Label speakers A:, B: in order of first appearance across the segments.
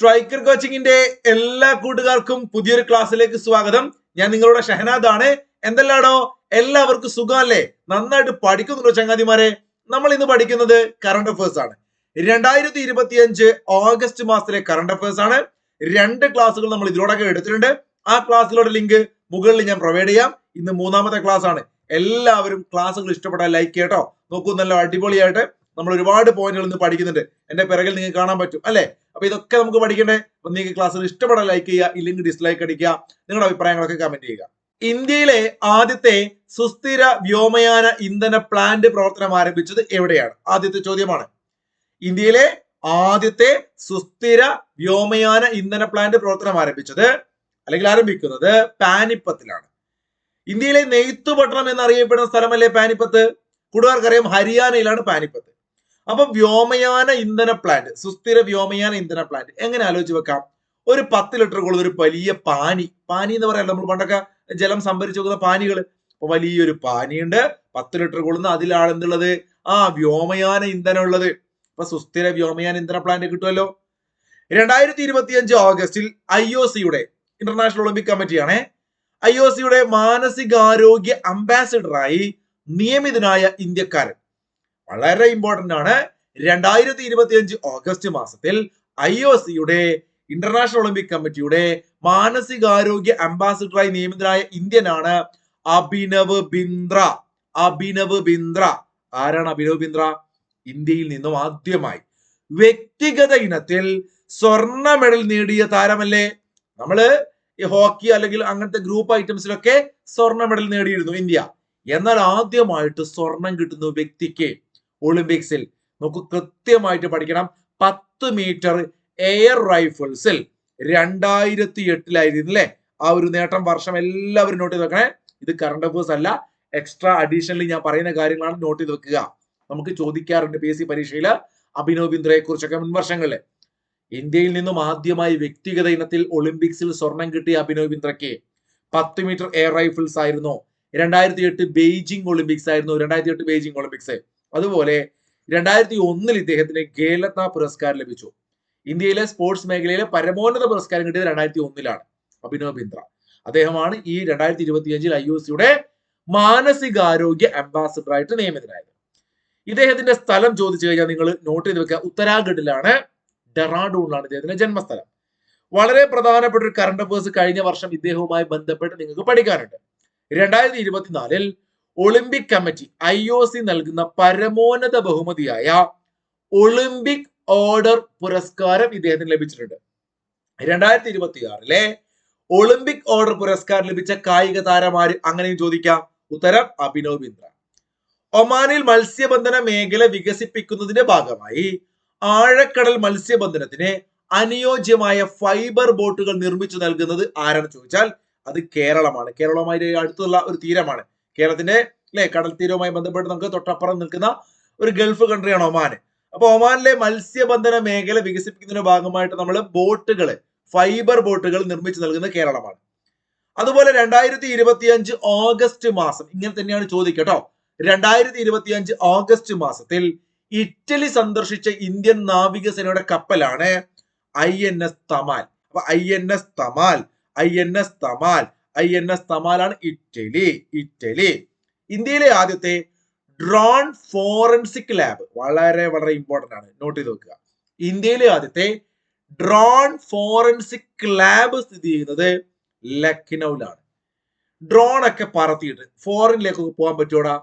A: Striker കോച്ചിങ്ങിന്റെ എല്ലാ കൂട്ടുകാർക്കും പുതിയൊരു ക്ലാസ്സിലേക്ക് സ്വാഗതം. ഞാൻ നിങ്ങളുടെ ഷഹനാദ് ആണ് എന്തല്ലാടോ? എല്ലാവർക്കും സുഖമല്ലേ? നന്നായിട്ട് പഠിക്കുന്നുണ്ടോ ചങ്ങാതിമാരെ? നമ്മൾ ഇന്ന് പഠിക്കുന്നത് കറണ്ട് അഫേഴ്സ് ആണ്. രണ്ടായിരത്തി ഇരുപത്തി അഞ്ച് ഓഗസ്റ്റ് മാസത്തിലെ കറണ്ട് അഫേഴ്സ് ആണ്. രണ്ട് ക്ലാസ്സുകൾ നമ്മൾ ഇതിലൂടെ എടുത്തിട്ടുണ്ട്. ആ ക്ലാസ്സിലൂടെ ലിങ്ക് മുകളിൽ ഞാൻ പ്രൊവൈഡ് ചെയ്യാം. ഇന്ന് മൂന്നാമത്തെ ക്ലാസ് ആണ്. എല്ലാവരും ക്ലാസ്സുകൾ ഇഷ്ടപ്പെട്ടാൽ ലൈക്ക് ചെയ്യട്ടോ. നോക്കൂ നല്ല അടിപൊളിയായിട്ട് നമ്മൾ ഒരുപാട് പോയിന്റുകൾ ഇന്ന് പഠിക്കുന്നുണ്ട്. എന്റെ പിറകിൽ നിങ്ങൾക്ക് കാണാൻ പറ്റും അല്ലേ? അപ്പൊ ഇതൊക്കെ നമുക്ക് പഠിക്കണ്ടേ? അപ്പൊ നിങ്ങൾക്ക് ക്ലാസ്സിൽ ഇഷ്ടപ്പെടാൻ ലൈക്ക് ചെയ്യുക ഇല്ലെങ്കിൽ ഡിസ്ലൈക്ക് അടിക്കുക നിങ്ങളുടെ അഭിപ്രായങ്ങളൊക്കെ കമന്റ് ചെയ്യുക. ഇന്ത്യയിലെ ആദ്യത്തെ സുസ്ഥിര വ്യോമയാന ഇന്ധന പ്ലാന്റ് പ്രവർത്തനം ആരംഭിച്ചത് എവിടെയാണ്? ആദ്യത്തെ ചോദ്യമാണ്. ഇന്ത്യയിലെ ആദ്യത്തെ സുസ്ഥിര വ്യോമയാന ഇന്ധന പ്ലാന്റ് പ്രവർത്തനം ആരംഭിച്ചത് അല്ലെങ്കിൽ ആരംഭിക്കുന്നത് പാനിപ്പത്തിലാണ്. ഇന്ത്യയിലെ നെയ്ത്തുപട്ടണം എന്നറിയപ്പെടുന്ന സ്ഥലമല്ലേ പാനിപ്പത്ത്? അറിയാം ഹരിയാനയിലാണ് പാനിപ്പത്ത്. അപ്പൊ വ്യോമയാന ഇന്ധന പ്ലാന്റ് സുസ്ഥിര വ്യോമയാന ഇന്ധന പ്ലാന്റ് എങ്ങനെ ആലോചിച്ച് വെക്കാം? ഒരു പത്ത് ലിറ്റർ കൊള്ളുന്ന ഒരു വലിയ പാനി. പാനി എന്ന് പറയാം നമ്മൾ പണ്ടൊക്കെ ജലം സംഭരിച്ചു വെക്കുന്ന പാനികൾ. അപ്പൊ വലിയൊരു പാനിയുണ്ട്. പത്ത് ലിറ്റർ കൊള്ളുന്ന അതിലാണ് എന്തുള്ളത്? ആ വ്യോമയാന ഇന്ധനം ഉള്ളത്. അപ്പൊ സുസ്ഥിര വ്യോമയാന ഇന്ധന പ്ലാന്റ് കിട്ടുമല്ലോ. രണ്ടായിരത്തി ഇരുപത്തി അഞ്ച് ഓഗസ്റ്റിൽ ഐ ഒ സിയുടെ ഇന്റർനാഷണൽ ഒളിമ്പിക് കമ്മിറ്റിയാണ് ഐ ഒ സിയുടെ മാനസികാരോഗ്യ അംബാസിഡറായി നിയമിതനായ ഇന്ത്യക്കാരൻ. വളരെ ഇമ്പോർട്ടന്റ് ആണ്. രണ്ടായിരത്തി ഇരുപത്തി അഞ്ച് ഓഗസ്റ്റ് മാസത്തിൽ ഐ ഒ സിയുടെ ഇന്റർനാഷണൽ ഒളിമ്പിക് കമ്മിറ്റിയുടെ മാനസികാരോഗ്യ അംബാസിഡറായി നിയമിതനായ ഇന്ത്യനാണ് അഭിനവ് ബിന്ദ്ര. അഭിനവ് ബിന്ദ്ര. ആരാണ് അഭിനവ് ബിന്ദ്ര? ഇന്ത്യയിൽ നിന്നും ആദ്യമായി. വ്യക്തിഗത ഇനത്തിൽ സ്വർണ മെഡൽ നേടിയ താരമല്ലേ? നമ്മൾ ഈ ഹോക്കി അല്ലെങ്കിൽ അങ്ങനത്തെ ഗ്രൂപ്പ് ഐറ്റംസിലൊക്കെ സ്വർണ മെഡൽ നേടിയിരുന്നു ഇന്ത്യ. എന്നാൽ ആദ്യമായിട്ട് സ്വർണം കിട്ടുന്ന വ്യക്തിക്ക് ഒളിമ്പിക്സിൽ നമുക്ക് കൃത്യമായിട്ട് പഠിക്കണം. പത്ത് മീറ്റർ എയർ റൈഫിൾസിൽ രണ്ടായിരത്തി എട്ടിലായിരുന്നു അല്ലെ ആ ഒരു നേട്ടം വർഷം എല്ലാവരും നോട്ട് ചെയ്ത് വെക്കണേ. ഇത് കറണ്ട് അഫേഴ്സ് അല്ല. എക്സ്ട്രാ അഡീഷണലി ഞാൻ പറയുന്ന കാര്യങ്ങളാണ് നോട്ട് ചെയ്ത് വെക്കുക. നമുക്ക് ചോദിക്കാറുണ്ട് പി എസ് സി പരീക്ഷയിൽ അഭിനവ് ബിന്ദ്രയെ കുറിച്ചൊക്കെ മുൻ വർഷങ്ങളിൽ ഇന്ത്യയിൽ നിന്നും ആദ്യമായി വ്യക്തിഗത ഇനത്തിൽ ഒളിമ്പിക്സിൽ സ്വർണം കിട്ടിയ അഭിനവ് ബിന്ദ്രയ്ക്ക് പത്ത് മീറ്റർ എയർ റൈഫിൾസ് ആയിരുന്നു. രണ്ടായിരത്തി എട്ട് ബെയ്ജിംഗ് ഒളിമ്പിക്സ് ആയിരുന്നു. രണ്ടായിരത്തി എട്ട് ബെയ്ജിംഗ് ഒളിമ്പിക്സ് അതുപോലെ രണ്ടായിരത്തി ഒന്നിൽ ഇദ്ദേഹത്തിന് ഖേൽരത്ന പുരസ്കാരം ലഭിച്ചു. ഇന്ത്യയിലെ സ്പോർട്സ് മേഖലയിലെ പരമോന്നത പുരസ്കാരം കിട്ടിയത് രണ്ടായിരത്തി ഒന്നിലാണ് അഭിനവ് ബിന്ദ്ര. അദ്ദേഹമാണ് ഈ രണ്ടായിരത്തി ഇരുപത്തി അഞ്ചിൽ ഐ യു സിയുടെ മാനസികാരോഗ്യ അംബാസിഡർ ആയിട്ട് നിയമിതനായത്. ഇദ്ദേഹത്തിന്റെ സ്ഥലം ചോദിച്ചു കഴിഞ്ഞാൽ നിങ്ങൾ നോട്ട് ചെയ്ത് വെക്കുക. ഉത്തരാഖണ്ഡിലാണ് ഡെറാഡൂണിലാണ് ഇദ്ദേഹത്തിന്റെ ജന്മസ്ഥലം. വളരെ പ്രധാനപ്പെട്ട ഒരു കറണ്ട് അഫേഴ്സ് കഴിഞ്ഞ വർഷം ഇദ്ദേഹവുമായി ബന്ധപ്പെട്ട് നിങ്ങൾക്ക് പഠിക്കാനുണ്ട്. രണ്ടായിരത്തി ഇരുപത്തിനാലിൽ Olympic committee I O C നൽകുന്ന പരമോന്നത ബഹുമതിയായ ഒളിമ്പിക് ഓർഡർ പുരസ്കാരം ഇദ്ദേഹത്തിന് ലഭിച്ചിട്ടുണ്ട്. രണ്ടായിരത്തി ഇരുപത്തി ആറിലെ ഒളിമ്പിക് ഓർഡർ പുരസ്കാരം ലഭിച്ച കായിക താരമാര് അങ്ങനെയും ചോദിക്കാം. ഉത്തരം അഭിനവ് ബിന്ദ്ര. ഒമാനിൽ മത്സ്യബന്ധന മേഖല വികസിപ്പിക്കുന്നതിന്റെ ഭാഗമായി ആഴക്കടൽ മത്സ്യബന്ധനത്തിന് അനുയോജ്യമായ ഫൈബർ ബോട്ടുകൾ നിർമ്മിച്ചു നൽകുന്നത് ആരാണെന്ന് ചോദിച്ചാൽ അത് കേരളമാണ്. കേരളവുമായി അടുത്തുള്ള ഒരു തീരമാണ്. കേരളത്തിന്റെ അല്ലെ കടൽ തീരവുമായി ബന്ധപ്പെട്ട് നമുക്ക് തൊട്ടപ്പുറം നിൽക്കുന്ന ഒരു ഗൾഫ് കൺട്രിയാണ് ഒമാൻ. അപ്പൊ ഒമാനിലെ മത്സ്യബന്ധന മേഖല വികസിപ്പിക്കുന്നതിന്റെ ഭാഗമായിട്ട് നമ്മൾ ബോട്ടുകൾ ഫൈബർ ബോട്ടുകൾ നിർമ്മിച്ച് നൽകുന്ന കേരളമാണ്. അതുപോലെ രണ്ടായിരത്തി ഇരുപത്തി അഞ്ച് ഓഗസ്റ്റ് മാസം ഇങ്ങനെ തന്നെയാണ് ചോദിക്കട്ടോ. രണ്ടായിരത്തി ഇരുപത്തി അഞ്ച് ഓഗസ്റ്റ് മാസത്തിൽ ഇറ്റലി സന്ദർശിച്ച ഇന്ത്യൻ നാവികസേനയുടെ കപ്പലാണ് ഐ എൻ എസ് തമാൽ. അപ്പൊ I N S Tamal I N S Tamal I N S തമാലാണ് Italy Italy. ഇന്ത്യയിലെ ആദ്യത്തെ ഡ്രോൺ ഫോറൻസിക് ലാബ് വളരെ വളരെ ഇമ്പോർട്ടന്റ് ആണ്. നോട്ട് ചെയ്ത് വെക്കുക. ഇന്ത്യയിലെ ആദ്യത്തെ ഡ്രോൺ ഫോറൻസിക് ലാബ് സ്ഥിതി ചെയ്യുന്നത് ലക്നൌവിലാണ് ഡ്രോൺ ഒക്കെ പറത്തിയിട്ട് ഫോറിനിലേക്കൊക്കെ പോകാൻ പറ്റുമോടാ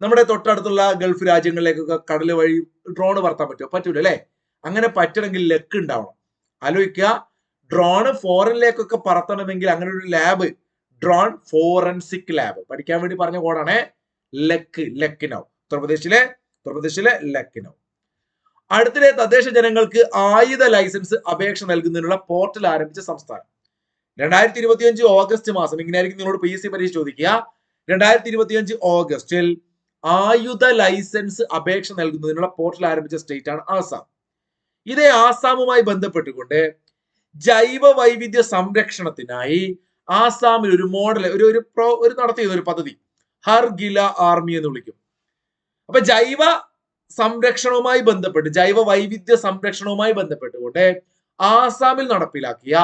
A: നമ്മുടെ തൊട്ടടുത്തുള്ള ഗൾഫ് രാജ്യങ്ങളിലേക്കൊക്കെ കടൽ വഴി ഡ്രോൺ പറത്താൻ പറ്റുമോ പറ്റൂല അല്ലേ? അങ്ങനെ പറ്റണമെങ്കിൽ ലക്ക് ഉണ്ടാവണം. ആലോചിക്കുക. ഡ്രോണ് ഫോറിനിലേക്കൊക്കെ പറത്തണമെങ്കിൽ അങ്ങനെ ഒരു ലാബ് ഡ്രോൺ ഫോറൻസിക് ലാബ് പഠിക്കാൻ വേണ്ടി പറഞ്ഞ കോഡാണ് ലക്ക് ലക്നൗ ഉത്തർപ്രദേശിലെ ഉത്തർപ്രദേശിലെ ലക്നൗ അടുത്തിടെ തദ്ദേശ ജനങ്ങൾക്ക് ആയുധ ലൈസൻസ് അപേക്ഷ നൽകുന്നതിനുള്ള പോർട്ടൽ ആരംഭിച്ച സംസ്ഥാനം. രണ്ടായിരത്തി ഇരുപത്തിയഞ്ച് ഓഗസ്റ്റ് മാസം ഇങ്ങനെയായിരിക്കും നിങ്ങളോട് പി എസ് സി പരീക്ഷ ചോദിക്കുക. രണ്ടായിരത്തി ഇരുപത്തിയഞ്ച് ഓഗസ്റ്റിൽ ആയുധ ലൈസൻസ് അപേക്ഷ നൽകുന്നതിനുള്ള പോർട്ടൽ ആരംഭിച്ച സ്റ്റേറ്റ് ആണ് ആസാം. ഇതേ ആസാമുമായി ബന്ധപ്പെട്ടുകൊണ്ട് ജൈവ വൈവിധ്യ സംരക്ഷണത്തിനായി ആസാമിൽ ഒരു മോഡൽ ഒരു ഒരു പ്രോ ഒരു നടത്തിയത് ഒരു പദ്ധതി. ഹർ ഗില ആർമി എന്ന് വിളിക്കും. അപ്പൊ ജൈവ സംരക്ഷണവുമായി ബന്ധപ്പെട്ട് ജൈവ വൈവിധ്യ സംരക്ഷണവുമായി ബന്ധപ്പെട്ടുകൊണ്ട് ആസാമിൽ നടപ്പിലാക്കിയ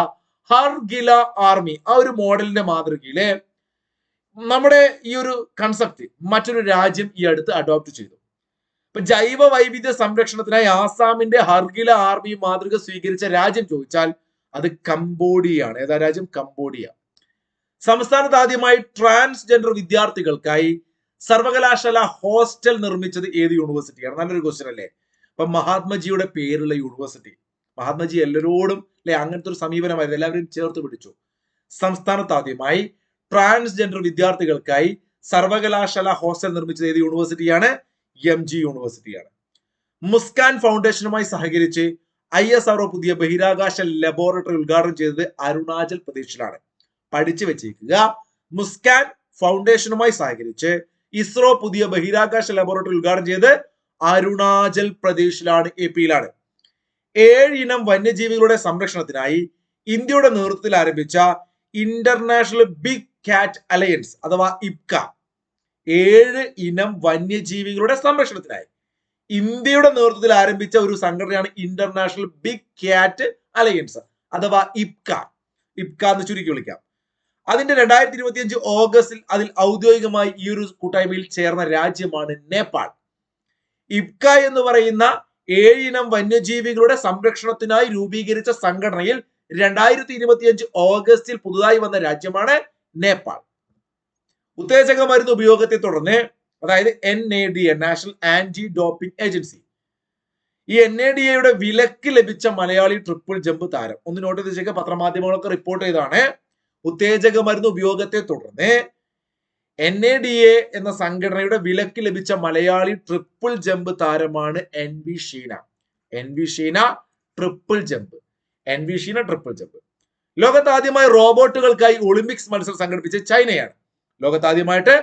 A: ഹർ ഗില ആർമി ആ ഒരു മോഡലിന്റെ മാതൃകയിൽ നമ്മുടെ ഈ ഒരു കൺസെപ്റ്റ് മറ്റൊരു രാജ്യം ഈ അടുത്ത് അഡോപ്റ്റ് ചെയ്തു. ഇപ്പൊ ജൈവ വൈവിധ്യ സംരക്ഷണത്തിനായി ആസാമിന്റെ ഹർഗില ആർമി മാതൃക സ്വീകരിച്ച രാജ്യം ചോദിച്ചാൽ അത് കംബോഡിയയാണ്. ഏതാ രാജ്യം? കംബോഡിയ. സംസ്ഥാനത്ത് ആദ്യമായി ട്രാൻസ്ജെൻഡർ വിദ്യാർത്ഥികൾക്കായി സർവകലാശാല ഹോസ്റ്റൽ നിർമ്മിച്ചത് ഏത് യൂണിവേഴ്സിറ്റിയാണ്? നല്ലൊരു ക്വസ്റ്റ്യൻ അല്ലേ? അപ്പൊ മഹാത്മജിയുടെ പേരുള്ള യൂണിവേഴ്സിറ്റി. മഹാത്മജി എല്ലാരോടും അല്ലെ അങ്ങനത്തെ ഒരു സമീപനമായിരുന്നു. എല്ലാവരും ചേർത്ത് പിടിച്ചു. സംസ്ഥാനത്ത് ആദ്യമായി ട്രാൻസ്ജെൻഡർ വിദ്യാർത്ഥികൾക്കായി സർവകലാശാല ഹോസ്റ്റൽ നിർമ്മിച്ചത് ഏത് യൂണിവേഴ്സിറ്റിയാണ്? എം ജി യൂണിവേഴ്സിറ്റിയാണ്. മുസ്കാൻ ഫൗണ്ടേഷനുമായി സഹകരിച്ച് ഐ എസ് ആർഒ പുതിയ ബഹിരാകാശ ലബോറട്ടറി ഉദ്ഘാടനം ചെയ്തത് അരുണാചൽ പ്രദേശിലാണ്. പഠിച്ചു വെച്ചേക്കുക മുസ്കാൻ ഫൗണ്ടേഷനുമായി സഹകരിച്ച് ഇസ്രോ പുതിയ ബഹിരാകാശ ലബോറട്ടറി ഉദ്ഘാടനം ചെയ്ത് അരുണാചൽ പ്രദേശിലാണ് എ പിയിലാണ് ഏഴ് ഇനം വന്യജീവികളുടെ സംരക്ഷണത്തിനായി ഇന്ത്യയുടെ നേതൃത്വത്തിൽ ആരംഭിച്ച ഇന്റർനാഷണൽ ബിഗ് കാറ്റ് അലയൻസ് അഥവാ ഇപ്ക ഏഴ് ഇനം വന്യജീവികളുടെ സംരക്ഷണത്തിനായി ഇന്ത്യയുടെ നേതൃത്വത്തിൽ ആരംഭിച്ച ഒരു സംഘടനയാണ് ഇന്റർനാഷണൽ ബിഗ് കാറ്റ് അലയൻസ് അഥവാ ഇപ്ക ഇപ്ക എന്ന് ചുരുക്കി വിളിക്കാം. അതിന്റെ രണ്ടായിരത്തി ഇരുപത്തി അഞ്ച് ഓഗസ്റ്റിൽ അതിൽ ഔദ്യോഗികമായി ഈ ഒരു കൂട്ടായ്മയിൽ ചേർന്ന രാജ്യമാണ് നേപ്പാൾ. ഇബ്ക എന്ന് പറയുന്ന ഏഴിനം വന്യജീവികളുടെ സംരക്ഷണത്തിനായി രൂപീകരിച്ച സംഘടനയിൽ രണ്ടായിരത്തി ഇരുപത്തിയഞ്ച് ഓഗസ്റ്റിൽ പുതുതായി വന്ന രാജ്യമാണ് നേപ്പാൾ. ഉത്തേജക മരുന്ന് ഉപയോഗത്തെ തുടർന്ന് അതായത് N A D A national anti doping agency ഈ എൻ എ ഡി എയുടെ വിലക്ക് ലഭിച്ച മലയാളി ട്രിപ്പിൾ ജമ്പ് താരം. ഒന്ന് നോട്ട് ചെയ്ത് പത്രമാധ്യമങ്ങളൊക്കെ റിപ്പോർട്ട് ചെയ്താണ് ഉത്തേജക മരുന്ന് ഉപയോഗത്തെ തുടർന്ന് എൻ എ ഡി എ എന്ന സംഘടനയുടെ വിലക്ക് ലഭിച്ച മലയാളി ട്രിപ്പിൾ ജമ്പ് താരമാണ് N V Sheena. N V Sheena triple jump N V Sheena triple jump ലോകത്ത് ആദ്യമായി റോബോട്ടുകൾക്കായി ഒളിമ്പിക്സ് മത്സരം സംഘടിപ്പിച്ച ചൈനയാണ്. ലോകത്ത് ആദ്യമായിട്ട്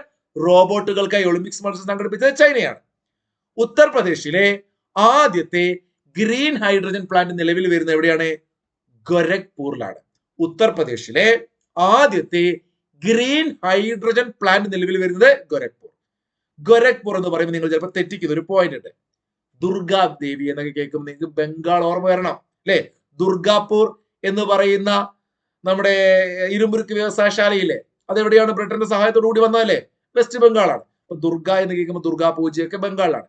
A: റോബോട്ടുകൾക്കായി ഒളിമ്പിക്സ് മത്സരം സംഘടിപ്പിച്ചത് ചൈനയാണ്. ഉത്തർപ്രദേശിലെ ആദ്യത്തെ ഗ്രീൻ ഹൈഡ്രജൻ പ്ലാന്റ് നിലവിൽ വരുന്നത് എവിടെയാണ്? ഗൊരഖ്പൂരിലാണ്. ഉത്തർപ്രദേശിലെ ആദ്യത്തെ ഗ്രീൻ ഹൈഡ്രജൻ പ്ലാന്റ് നിലവിൽ വരുന്നത് ഗൊരഖ്പൂർ. ഗൊരഖ്പൂർ എന്ന് പറയുമ്പോൾ നിങ്ങൾ ചിലപ്പോൾ തെറ്റിക്കുന്ന ഒരു പോയിന്റ് ഉണ്ട്. ദുർഗാ ദേവി എന്നൊക്കെ കേൾക്കുമ്പോൾ നിങ്ങൾക്ക് ബംഗാൾ ഓർമ്മ വരണം അല്ലെ? ദുർഗാപൂർ എന്ന് പറയുന്ന നമ്മുടെ ഇരുമ്പുരുക്ക് വ്യവസായശാലയിലെ അതെവിടെയാണ് ബ്രിട്ടന്റെ സഹായത്തോടു കൂടി വന്നതല്ലേ വെസ്റ്റ് ബംഗാളാണ്. അപ്പൊ ദുർഗ എന്ന് കേൾക്കുമ്പോൾ ദുർഗാ പൂജയൊക്കെ ബംഗാളിലാണ്.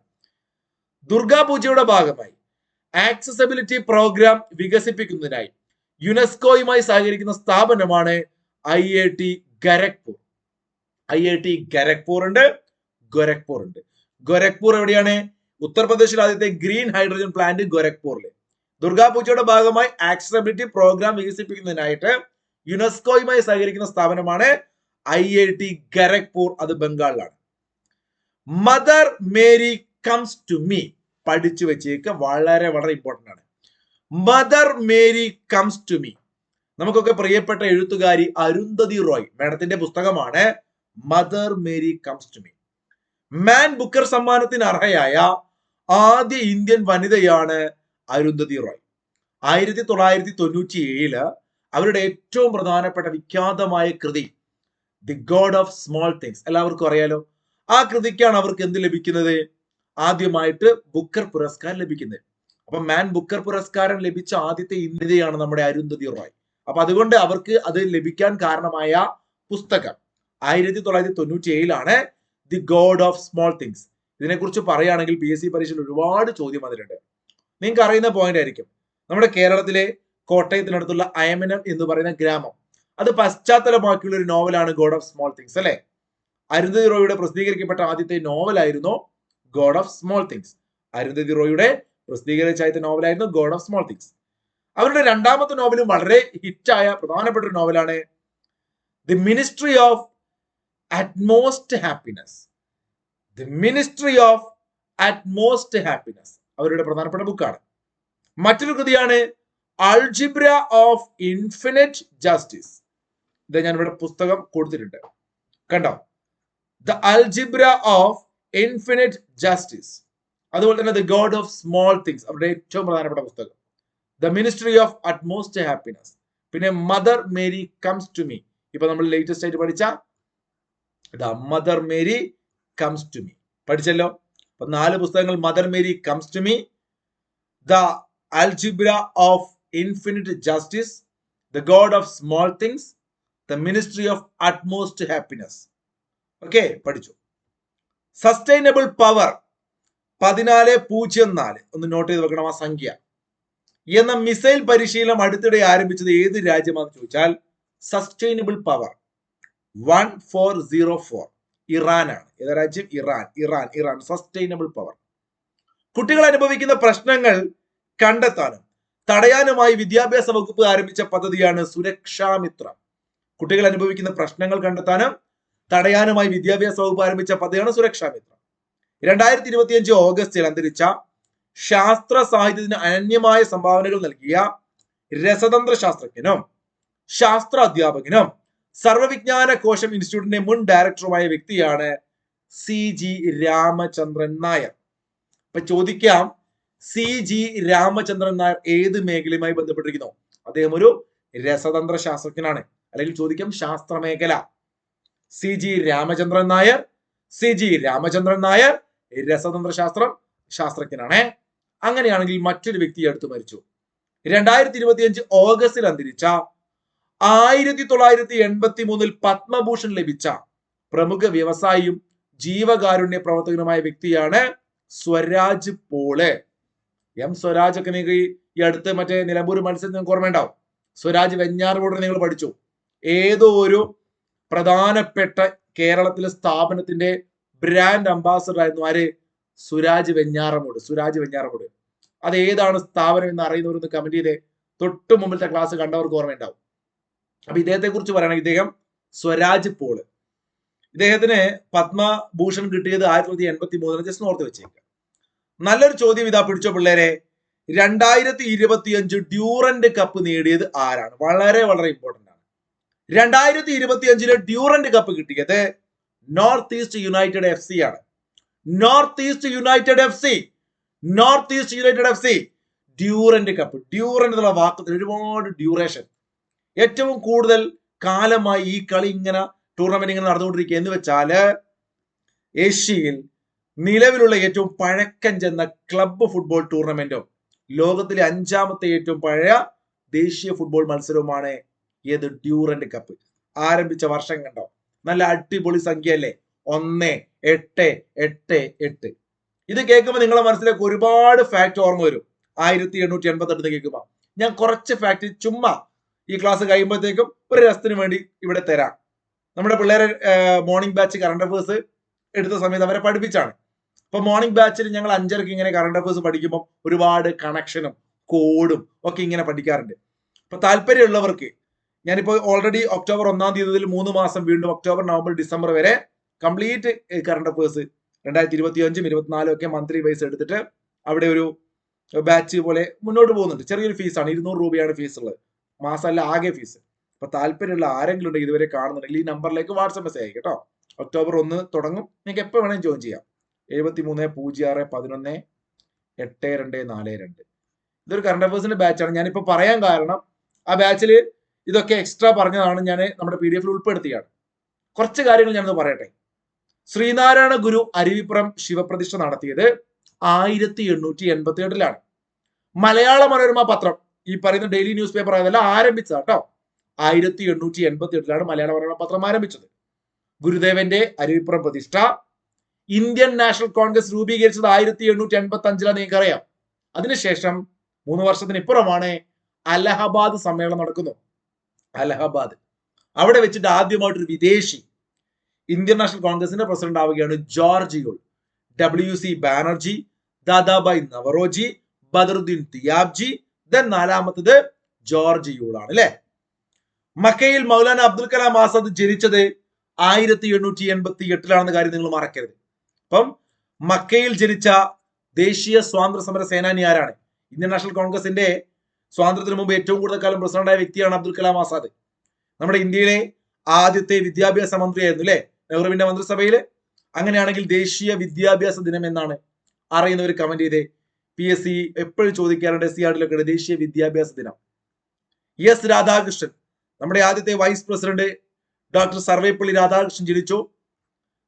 A: ദുർഗാ പൂജയുടെ ഭാഗമായി ആക്സസബിലിറ്റി പ്രോഗ്രാം വികസിപ്പിക്കുന്നതിനായി യുനെസ്കോയുമായി സഹകരിക്കുന്ന സ്ഥാപനമാണ് I I T Kharagpur. I I T Kharagpur ഉണ്ട് ഗൊരഖ്പൂർ ഉണ്ട്. ഗൊരഖ്പൂർ എവിടെയാണ്? ഉത്തർപ്രദേശിൽ ആദ്യത്തെ ഗ്രീൻ ഹൈഡ്രജൻ പ്ലാന്റ് ഗൊരഖ്പൂറിൽ ദുർഗാ പൂജയുടെ ഭാഗമായി ആക്സസബിലിറ്റി പ്രോഗ്രാം വികസിപ്പിക്കുന്നതിനായിട്ട് യുനെസ്കോയുമായി സഹകരിക്കുന്ന സ്ഥാപനമാണ് ഐ ഐ ടി ഗരഖ്പൂർ അത് ബംഗാളിലാണ്. Mother Mary comes to me പഠിച്ചു വെച്ചേക്ക് വളരെ വളരെ ഇമ്പോർട്ടന്റ് ആണ്. Mother Mary comes to me നമുക്കൊക്കെ പ്രിയപ്പെട്ട എഴുത്തുകാരി അരുന്ധതി റോയ് മാഡത്തിന്റെ പുസ്തകമാണ് mother Mary comes to me Man Booker സമ്മാനത്തിന് അർഹയായ ആദ്യ ഇന്ത്യൻ വനിതയാണ് അരുന്ധതി റോയ്. ആയിരത്തി തൊള്ളായിരത്തി തൊണ്ണൂറ്റി ഏഴിൽ അവരുടെ ഏറ്റവും പ്രധാനപ്പെട്ട വിഖ്യാതമായ കൃതി the god of small things എല്ലാവർക്കും അറിയാലോ? ആ കൃതിക്കാണ് അവർക്ക് എന്ത് ലഭിക്കുന്നത്? ആദ്യമായിട്ട് ബുക്കർ പുരസ്കാരം ലഭിക്കുന്നത്. അപ്പൊ മാൻ ബുക്കർ പുരസ്കാരം ലഭിച്ച ആദ്യത്തെ ഇന്ത്യയാണ് നമ്മുടെ അരുന്ധതി റോയ്. അപ്പൊ അതുകൊണ്ട് അവർക്ക് അത് ലഭിക്കാൻ കാരണമായ പുസ്തകം ആയിരത്തി തൊള്ളായിരത്തി തൊണ്ണൂറ്റി ഏഴിലാണ് the god of small things. ഇതിനെക്കുറിച്ച് പറയുകയാണെങ്കിൽ പി എസ് സി പരീക്ഷയിൽ ഒരുപാട് ചോദ്യം വന്നിട്ടുണ്ട്. നിങ്ങൾക്ക് അറിയുന്ന പോയിന്റ് ആയിരിക്കും. നമ്മുടെ കേരളത്തിലെ കോട്ടയത്തിനടുത്തുള്ള അയമനം എന്ന് പറയുന്ന ഗ്രാമം. അത് പശ്ചാത്തലമാക്കിയുള്ള ഒരു നോവലാണ് ഗോഡ് ഓഫ് സ്മോൾ തിങ്സ് അല്ലെ? അരുന്ധതി റോയുടെ പ്രസിദ്ധീകരിക്കപ്പെട്ട ആദ്യത്തെ നോവലായിരുന്നു god of small things. Arundhati റോയുടെ പ്രസിദ്ധീകരിച്ച ആദ്യത്തെ നോവലായിരുന്നു ഗോഡ് ഓഫ് സ്മോൾ തിങ്സ്. അവരുടെ രണ്ടാമത്തെ നോവലും വളരെ ഹിറ്റായ പ്രധാനപ്പെട്ട ഒരു നോവലാണ് the ministry of utmost happiness the ministry of utmost happiness അവരുടെ പ്രധാനപ്പെട്ട ബുക്കാണ്. മറ്റൊരു കൃതിയാണ് അൾജിബ്ര ഓഫ് ഇൻഫിനിറ്റ് ജസ്റ്റിസ് ഇത് ഞാൻ ഇവിടെ പുസ്തകം കൊടുത്തിട്ടുണ്ട്. കണ്ടോ? The algebra of infinite justice അതുപോലെ തന്നെ the god of small things അവരുടെ ഏറ്റവും പ്രധാനപ്പെട്ട പുസ്തകം. The ministry of utmost happiness പിന്നെ mother Mary comes to me ഇപ്പൊ നമ്മൾ ലേറ്റസ്റ്റ് ആയിട്ട് പഠിച്ച the mother Mary comes to me പഠിച്ചല്ലോ? അപ്പൊ നാല് പുസ്തകങ്ങൾ mother Mary comes to me the algebra of infinite justice the god of small things the ministry of utmost happiness okay പഠിച്ചു. Sustainable power പതിനാല് പൂജ്യം നാല്. ഒന്ന് നോട്ട് ചെയ്ത് വെക്കണം ആ സംഖ്യ. എന്ന മിസൈൽ പരിശീലനം അടുത്തിടെ ആരംഭിച്ചത് ഏത് രാജ്യമാണെന്ന് ചോദിച്ചാൽ sustainable power one four zero four ഇറാനാണ്. ഏതാ രാജ്യം? Iran. Iran Iran. Sustainable power കുട്ടികൾ അനുഭവിക്കുന്ന പ്രശ്നങ്ങൾ കണ്ടെത്താനും തടയാനുമായി വിദ്യാഭ്യാസ വകുപ്പ് ആരംഭിച്ച പദ്ധതിയാണ് സുരക്ഷാമിത്ര കുട്ടികൾ അനുഭവിക്കുന്ന പ്രശ്നങ്ങൾ കണ്ടെത്താനും തടയാനുമായി വിദ്യാഭ്യാസ വകുപ്പ് ആരംഭിച്ച പദ്ധതിയാണ് സുരക്ഷാമിത്ര രണ്ടായിരത്തി ഇരുപത്തിയഞ്ച് ഓഗസ്റ്റിൽ അന്തരിച്ച ശാസ്ത്ര സാഹിത്യത്തിന് അനന്യമായ സംഭാവനകൾ നൽകിയ രസതന്ത്ര ശാസ്ത്രജ്ഞനും ശാസ്ത്ര അധ്യാപകനും സർവവിജ്ഞാന കോശം ഇൻസ്റ്റിറ്റ്യൂട്ടിന്റെ മുൻ ഡയറക്ടറുമായ വ്യക്തിയാണ് സി ജി രാമചന്ദ്രൻ നായർ. ഇപ്പൊ ചോദിക്കാം സി ജി രാമചന്ദ്രൻ നായർ ഏത് മേഖലയുമായി ബന്ധപ്പെട്ടിരിക്കുന്നു? അദ്ദേഹം ഒരു രസതന്ത്ര ശാസ്ത്രജ്ഞനാണ് അല്ലെങ്കിൽ ചോദിക്കാം ശാസ്ത്ര മേഖല C G Ramachandran Nair C G Ramachandran Nair രസതന്ത്ര ശാസ്ത്രം ശാസ്ത്രജ്ഞനാണ്. അങ്ങനെയാണെങ്കിൽ മറ്റൊരു വ്യക്തി അടുത്ത് മരിച്ചു. രണ്ടായിരത്തി ഇരുപത്തിയഞ്ച് ഓഗസ്റ്റിൽ അന്തരിച്ച ആയിരത്തി തൊള്ളായിരത്തി എൺപത്തി മൂന്നിൽ പത്മഭൂഷൺ ലഭിച്ച പ്രമുഖ വ്യവസായിയും ജീവകാരുണ്യ പ്രവർത്തകനുമായ വ്യക്തിയാണ് സ്വരാജ് പോളെ. എം സ്വരാജ് ഒക്കെ നിങ്ങൾക്ക് ഈ- അടുത്ത് മറ്റേ നിലമ്പൂർ മത്സരം നിങ്ങൾക്ക് ഓർമ്മയുണ്ടാവും. സ്വരാജ് വെഞ്ഞാറുകൂടെ നിങ്ങൾ പഠിച്ചു. ഏതോ ഒരു പ്രധാനപ്പെട്ട കേരളത്തിലെ സ്ഥാപനത്തിന്റെ ബ്രാൻഡ് അംബാസഡർ ആയിരുന്നു ആര്? സുരാജ് വെഞ്ഞാറമൂട് സുരാജ് വെഞ്ഞാറമൂട്. അത് ഏതാണ് സ്ഥാപനം എന്ന് അറിയുന്നവരൊന്ന് കമന്റ് ചെയ്തേ. തൊട്ട് മുമ്പിലത്തെ ക്ലാസ് കണ്ടവർക്ക് ഓർമ്മയുണ്ടാവും. അപ്പൊ ഇദ്ദേഹത്തെ കുറിച്ച് പറയുകയാണെങ്കിൽ ഇദ്ദേഹം സ്വരാജ് പോൾ. ഇദ്ദേഹത്തിന് പത്മഭൂഷൺ കിട്ടിയത് ആയിരത്തി തൊള്ളായിരത്തി എൺപത്തി മൂന്നിന് ജസ്റ്റ് ഓർത്ത് വെച്ചേക്കുക നല്ലൊരു ചോദ്യം ഇതാ പിടിച്ചോ പിള്ളേരെ. രണ്ടായിരത്തി ഇരുപത്തിയഞ്ച് ഡ്യൂറന്റ് കപ്പ് നേടിയത് ആരാണ്? വളരെ വളരെ ഇമ്പോർട്ടന്റ് ആണ്. രണ്ടായിരത്തി ഇരുപത്തി അഞ്ചിലെ ഡ്യൂറന്റ് കപ്പ് കിട്ടിയത് North East United F C ആണ്. North East United F C. North East United F C. Durand Cup. Durand എന്നുള്ള വാക്കത്തിന് ഒരുപാട് ഡ്യൂറേഷൻ. ഏറ്റവും കൂടുതൽ കാലമായി ഈ കളി ഇങ്ങനെ ടൂർണമെന്റ് ഇങ്ങനെ നടന്നുകൊണ്ടിരിക്കുക എന്ന് വെച്ചാൽ ഏഷ്യയിൽ നിലവിലുള്ള ഏറ്റവും പഴക്കം ചെന്ന ക്ലബ്ബ് ഫുട്ബോൾ ടൂർണമെന്റും ലോകത്തിലെ അഞ്ചാമത്തെ ഏറ്റവും പഴയ ദേശീയ ഫുട്ബോൾ മത്സരവുമാണ് ഏത് ഡ്യൂറന്റ് കപ്പ്. ആരംഭിച്ച വർഷം കണ്ടോ? നല്ല അടിപൊളി സംഖ്യ അല്ലേ ഒന്ന് എട്ട് എട്ട് എട്ട്. ഇത് കേൾക്കുമ്പോൾ നിങ്ങളെ മനസ്സിലേക്ക് ഒരുപാട് ഫാക്ട് ഓർമ്മ വരും. ആയിരത്തി എണ്ണൂറ്റി എൺപത്തി എട്ട് കേൾക്കുമ്പോൾ ഞാൻ കുറച്ച് ഫാക്ട് ചുമ്മാ ഈ ക്ലാസ് കഴിയുമ്പോഴത്തേക്കും ഒരു രസത്തിന് വേണ്ടി ഇവിടെ തരാം. നമ്മുടെ പിള്ളേരെ മോർണിംഗ് ബാച്ച് കറണ്ട് അഫേഴ്സ് എടുത്ത സമയത്ത് അവരെ പഠിപ്പിച്ചാണ്. അപ്പൊ മോർണിംഗ് ബാച്ചിൽ ഞങ്ങൾ അഞ്ചരക്ക് ഇങ്ങനെ കറണ്ട് അഫേഴ്സ് പഠിക്കുമ്പോൾ ഒരുപാട് കണക്ഷനും കോഡും ഒക്കെ ഇങ്ങനെ പഠിക്കാറുണ്ട്. അപ്പൊ താല്പര്യമുള്ളവർക്ക് ഞാനിപ്പോൾ ഓൾറെഡി ഒക്ടോബർ ഒന്നാം തീയതി മുതൽ മൂന്ന് മാസം വീണ്ടും ഒക്ടോബർ നവംബർ ഡിസംബർ വരെ കംപ്ലീറ്റ് കറണ്ട് അഫേഴ്സ് രണ്ടായിരത്തി ഇരുപത്തി അഞ്ചും ഇരുപത്തിനാലും ഒക്കെ മന്ത്രി വൈസ് എടുത്തിട്ട് അവിടെ ഒരു ബാച്ച് പോലെ മുന്നോട്ട് പോകുന്നുണ്ട്. ചെറിയൊരു ഫീസാണ് ഇരുന്നൂറ് രൂപയാണ് ഫീസ് ഉള്ളത്. മാസമല്ല ആകെ ഫീസ് അപ്പൊ താല്പര്യമുള്ള ആരെങ്കിലും ഉണ്ടെങ്കിൽ ഇതുവരെ കാണുന്നുണ്ടെങ്കിൽ ഈ നമ്പറിലേക്ക് വാട്സപ്പ് മെസ്സേജ് അയക്കും കേട്ടോ ഒക്ടോബർ ഒന്ന് തുടങ്ങും. നിങ്ങൾക്ക് എപ്പോൾ വേണമെങ്കിൽ ജോയിൻ ചെയ്യാം. എഴുപത്തി മൂന്ന് പൂജ്യം ആറ് പതിനൊന്ന് എട്ട് രണ്ട് നാല് രണ്ട്. ഇതൊരു കറണ്ട് അഫേഴ്സിന്റെ ബാച്ചാണ് ഞാനിപ്പോൾ പറയാൻ കാരണം ആ ബാച്ചിൽ ഇതൊക്കെ എക്സ്ട്രാ പറഞ്ഞതാണ് ഞാൻ നമ്മുടെ പി ഡി എഫിൽ ഉൾപ്പെടുത്തിയാണ്. കുറച്ച് കാര്യങ്ങൾ ഞാനത് പറയട്ടെ. ശ്രീനാരായണ ഗുരു അരുവിപ്പുറം ശിവപ്രതിഷ്ഠ നടത്തിയത് ആയിരത്തി എണ്ണൂറ്റി എൺപത്തി എട്ടിലാണ് മലയാള മനോരമ പത്രം ഈ പറയുന്ന ഡെയിലി ന്യൂസ് പേപ്പർ അതെല്ലാം ആരംഭിച്ചത് കേട്ടോ ആയിരത്തി എണ്ണൂറ്റി എൺപത്തി എട്ടിലാണ് മലയാള മനോരമ പത്രം ആരംഭിച്ചത്. ഗുരുദേവന്റെ അരുവിപ്പുറം പ്രതിഷ്ഠ ഇന്ത്യൻ നാഷണൽ കോൺഗ്രസ് രൂപീകരിച്ചത് ആയിരത്തി എണ്ണൂറ്റി എൺപത്തി അഞ്ചിലാണ് നിങ്ങൾക്ക് അറിയാം അതിനുശേഷം മൂന്ന് വർഷത്തിന് ഇപ്പുറമാണ് അലഹബാദ് സമ്മേളനം നടക്കുന്നു അലഹബാദ്. അവിടെ വെച്ചിട്ട് ആദ്യമായിട്ടൊരു വിദേശി ഇന്ത്യൻ നാഷണൽ കോൺഗ്രസിന്റെ പ്രസിഡന്റ് ആവുകയാണ് George Yule W C Banerjee Dadabhai Naoroji Badruddin Tyabji then നാലാമത്തത് ജോർജ് ആണ് അല്ലെ മക്കയിൽ മൗലാന അബ്ദുൽ കലാം ആസാദ് ജനിച്ചത് ആയിരത്തി എണ്ണൂറ്റി എൺപത്തി എട്ടിലാണെന്ന കാര്യം നിങ്ങൾ മറക്കരുത്. അപ്പം മക്കയിൽ ജനിച്ച ദേശീയ സ്വാതന്ത്ര്യ സമര സേനാനി ആരാണ്? ഇന്ത്യൻ നാഷണൽ കോൺഗ്രസിന്റെ സ്വാതന്ത്ര്യത്തിന് മുമ്പ് ഏറ്റവും കൂടുതൽ കാലം പ്രസിഡന്റായ വ്യക്തിയാണ് അബ്ദുൽ കലാം ആസാദ്. നമ്മുടെ ഇന്ത്യയിലെ ആദ്യത്തെ വിദ്യാഭ്യാസ മന്ത്രിയായിരുന്നു അല്ലെ നെഹ്റുവിന്റെ മന്ത്രിസഭയിൽ. അങ്ങനെയാണെങ്കിൽ ദേശീയ വിദ്യാഭ്യാസ ദിനം എന്നാണ് അറിയുന്നവർ കമന്റ് ചെയ്തേ. പി എസ് സി എപ്പോഴും ചോദിക്കാറുണ്ട് എസ് സി ആർഡിലൊക്കെ ദേശീയ വിദ്യാഭ്യാസ ദിനം. എസ് രാധാകൃഷ്ണൻ. നമ്മുടെ ആദ്യത്തെ vice president doctor Sarvepalli Radhakrishnan ജനിച്ചു.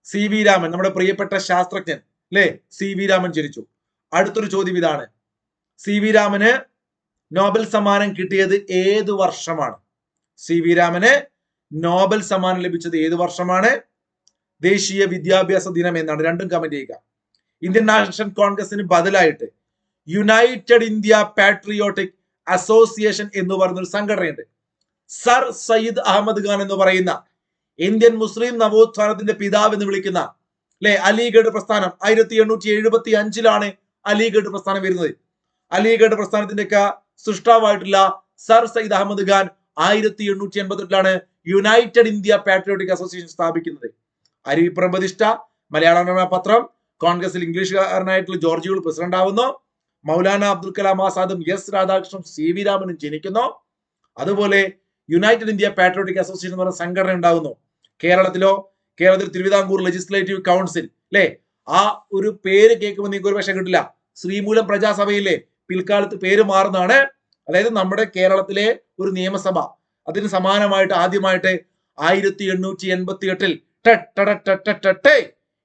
A: സി വി രാമൻ നമ്മുടെ പ്രിയപ്പെട്ട ശാസ്ത്രജ്ഞൻ അല്ലെ? സി വി രാമൻ ജനിച്ചു. അടുത്തൊരു ചോദ്യം ഇതാണ്. സി വി രാമന് നോബൽ സമ്മാനം കിട്ടിയത് ഏത് വർഷമാണ്? സി വി രാമന് നോബൽ സമ്മാനം ലഭിച്ചത് ഏത് വർഷമാണ്? ദേശീയ വിദ്യാഭ്യാസ ദിനം എന്നാണ് രണ്ടും കമന്റ് ചെയ്യുക. ഇന്ത്യൻ നാഷണൽ കോൺഗ്രസിന് ബദലായിട്ട് യുണൈറ്റഡ് ഇന്ത്യ പാട്രിയോട്ടിക് അസോസിയേഷൻ എന്ന് പറയുന്ന ഒരു സംഘടനയുണ്ട്. സർ സയ്യിദ് അഹമ്മദ് ഖാൻ എന്ന് പറയുന്ന ഇന്ത്യൻ മുസ്ലിം നവോത്ഥാനത്തിന്റെ പിതാവ് എന്ന് വിളിക്കുന്ന അല്ലെ അലിഗഡ് പ്രസ്ഥാനം. ആയിരത്തി എണ്ണൂറ്റി എഴുപത്തി അഞ്ചിലാണ് അലിഗഡ് പ്രസ്ഥാനം വരുന്നത്. അലിഗഡ് പ്രസ്ഥാനത്തിന്റെയൊക്കെ സൃഷ്ടാവായിട്ടുള്ള സർ സയ്യിദ് അഹമ്മദ് ഖാൻ ആയിരത്തി എണ്ണൂറ്റി എൺപത്തെട്ടിലാണ് യുണൈറ്റഡ് ഇന്ത്യ പാട്രിയോട്ടിക് അസോസിയേഷൻ സ്ഥാപിക്കുന്നത്. അരുവിപ്പുറം പ്രതിഷ്ഠ മലയാള മനോരമ പത്രം കോൺഗ്രസിൽ ഇംഗ്ലീഷുകാരനായിട്ടുള്ള ജോർജ് യൂൾ പ്രസിഡന്റ് ആവുന്നു. മൗലാന അബ്ദുൽ കലാം ആസാദും എസ് രാധാകൃഷ്ണനും സി വി രാമനും ജനിക്കുന്നു. അതുപോലെ യുണൈറ്റഡ് ഇന്ത്യ പാട്രിയോട്ടിക് അസോസിയേഷൻ എന്ന് പറയുന്ന സംഘടന ഉണ്ടാകുന്നു കേരളത്തിലോ കേരളത്തിൽ തിരുവിതാംകൂർ ലെജിസ്ലേറ്റീവ് കൗൺസിൽ അല്ലെ ആ ഒരു പേര് കേൾക്കുമ്പോൾ നിങ്ങൾക്ക് ഒരു പക്ഷേ കിട്ടില്ല. ശ്രീമൂലം പ്രജാസഭയിലെ പിൽക്കാലത്ത് പേര് മാറുന്നതാണ്. അതായത് നമ്മുടെ കേരളത്തിലെ ഒരു നിയമസഭ അതിന് സമാനമായിട്ട് ആദ്യമായിട്ട് ആയിരത്തി എണ്ണൂറ്റി എൺപത്തി എട്ടിൽ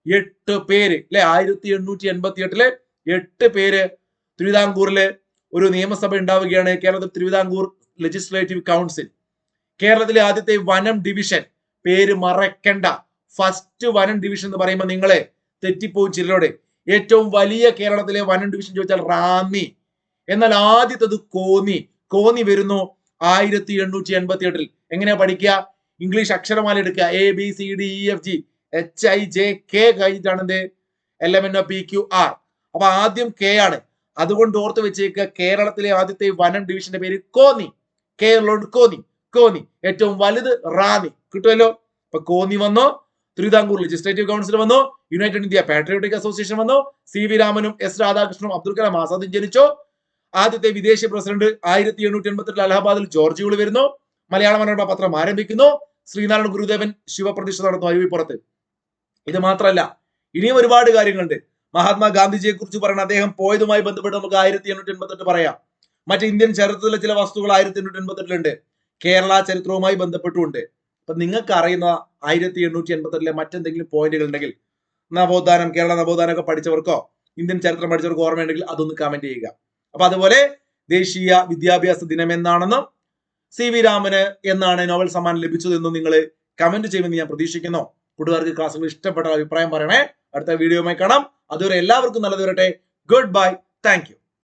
A: എട്ട് പേര് അല്ലെ ആയിരത്തി എണ്ണൂറ്റി എൺപത്തി എട്ടിലെ എട്ട് പേര് തിരുവിതാംകൂറിലെ ഒരു നിയമസഭ ഉണ്ടാവുകയാണ്. കേരളത്തിൽ തിരുവിതാംകൂർ ലെജിസ്ലേറ്റീവ് കൗൺസിൽ കേരളത്തിലെ ആദ്യത്തെ വനം ഡിവിഷൻ പേര് മറക്കണ്ട. ഫസ്റ്റ് വനം ഡിവിഷൻ എന്ന് പറയുമ്പോൾ നിങ്ങളെ തെറ്റിപ്പോവും ചിലരോടെ. ഏറ്റവും വലിയ കേരളത്തിലെ വനം ഡിവിഷൻ ചോദിച്ചാൽ റാന്നി. എന്നാൽ ആദ്യത്തത് കോന്നി. കോന്നി വരുന്നു ആയിരത്തി എണ്ണൂറ്റി എൺപത്തി എട്ടിൽ എങ്ങനെയാ പഠിക്കുക? ഇംഗ്ലീഷ് അക്ഷരമാല എടുക്കുക. A B C D E F G H I J K കഴിഞ്ഞിട്ടാണ് എന്ത് L M N O P Q R അപ്പൊ ആദ്യം കെ ആണ്. അതുകൊണ്ട് ഓർത്ത് വെച്ചേക്കുക കേരളത്തിലെ ആദ്യത്തെ വനം ഡിവിഷന്റെ പേര് കോന്നി. കേരളോണ്ട് കോന്നി. കോന്നി. ഏറ്റവും വലുത് റാന്നി. കിട്ടുമല്ലോ? അപ്പൊ കോന്നി വന്നു. തിരുവിതാംകൂർ ലെജിസ്ലേറ്റീവ് കൗൺസിൽ വന്നോ. യുണൈറ്റഡ് ഇന്ത്യ പാട്രിയോട്ടിക് അസോസിയേഷൻ വന്നോ. സി വി രാമനും എസ് രാധാകൃഷ്ണനും അബ്ദുൽ കലാം ആസാദും ജനിച്ചോ. ആദ്യത്തെ വിദേശ പ്രസിഡന്റ് ആയിരത്തി എണ്ണൂറ്റി എൺപത്തി എട്ടിൽ അലഹാബാദിൽ ജോർജ് യൂൾ വരുന്നു. മലയാള മനോരമ പത്രം ആരംഭിക്കുന്നു. ശ്രീനാരായണ ഗുരുദേവൻ ശിവപ്രതിഷ്ഠ നടന്നു അരുവിപ്പുറത്ത് ഇത് മാത്രമല്ല ഇനിയും ഒരുപാട് കാര്യങ്ങളുണ്ട്. മഹാത്മാഗാന്ധിജിയെ കുറിച്ച് പറയുന്ന അദ്ദേഹം പോയതുമായി ബന്ധപ്പെട്ട് നമുക്ക് ആയിരത്തി എണ്ണൂറ്റി എൺപത്തെട്ട് പറയാം. മറ്റ് ഇന്ത്യൻ ചരിത്രത്തിലെ ചില വസ്തുക്കൾ ആയിരത്തി എണ്ണൂറ്റി എൺപത്തെട്ടിലുണ്ട്. കേരള ചരിത്രവുമായി ബന്ധപ്പെട്ടുമുണ്ട്. അപ്പൊ നിങ്ങൾക്ക് അറിയുന്ന ആയിരത്തി എണ്ണൂറ്റി എൺപത്തെട്ടിലെ മറ്റെന്തെങ്കിലും പോയിന്റുകൾ ഉണ്ടെങ്കിൽ നവോത്ഥാനം കേരള നവോത്ഥാനം ഒക്കെ പഠിച്ചവർക്കോ ഇന്ത്യൻ ചരിത്രം പഠിച്ചവർക്കോ ഓർമ്മയുണ്ടെങ്കിൽ അതൊന്ന് കമന്റ് ചെയ്യുക. അപ്പൊ അതുപോലെ ദേശീയ വിദ്യാഭ്യാസ ദിനം എന്നാണെന്നും സി വി രാമന് എന്നാണ് നോവൽ സമ്മാനം ലഭിച്ചതെന്നും നിങ്ങൾ കമന്റ് ചെയ്യുമെന്ന് ഞാൻ പ്രതീക്ഷിക്കുന്നു. കൂട്ടുകാർക്ക് ക്ലാസ്സുകൾ ഇഷ്ടപ്പെട്ട അഭിപ്രായം പറയണേ. അടുത്ത വീഡിയോയുമായി കാണാം. അതുവരെ എല്ലാവർക്കും നല്ലത് വരട്ടെ. Good bye thank